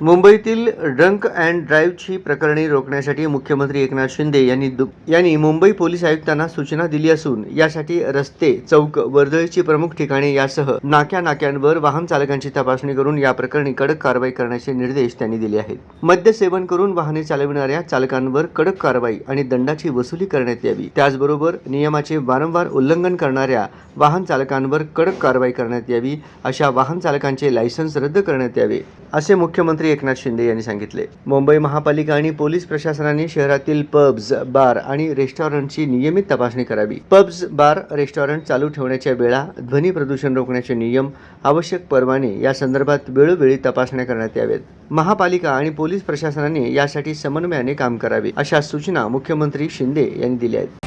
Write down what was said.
मुंबईतील drunk and ड्राईव्हची प्रकरणे रोखण्यासाठी मुख्यमंत्री एकनाथ शिंदे यांनी दु यांनी मुंबई पोलीस आयुक्तांना सूचना दिली असून यासाठी रस्ते चौक वर्दळीची प्रमुख ठिकाणे यासह नाक्या नाक्यांवर वाहन चालकांची तपासणी करून या प्रकरणी कडक कारवाई करण्याचे निर्देश त्यांनी दिले आहेत. मद्य सेवन करून वाहने चालविणाऱ्या चालकांवर कडक कारवाई आणि दंडाची वसुली करण्यात यावी. त्याचबरोबर नियमाचे वारंवार उल्लंघन करणाऱ्या वाहन चालकांवर कडक कारवाई करण्यात यावी अशा वाहन चालकांचे लायसन्स रद्द करण्यात यावे असे मुख्यमंत्री एकनाथ शिंदे यांनी सांगितले. मुंबई महापालिका आणि पोलीस प्रशासनाने शहरातील पब्स बार आणि रेस्टॉरंटची नियमित तपासणी करावी. पब्स बार रेस्टॉरंट चालू ठेवण्याच्या वेळा ध्वनी प्रदूषण रोखण्याचे नियम आवश्यक परवाने या संदर्भात वेळोवेळी तपासण्या करण्यात याव्यात महापालिका आणि पोलीस प्रशासनाने यासाठी समन्वयाने काम करावे अशा सूचना मुख्यमंत्री शिंदे यांनी दिल्या आहेत.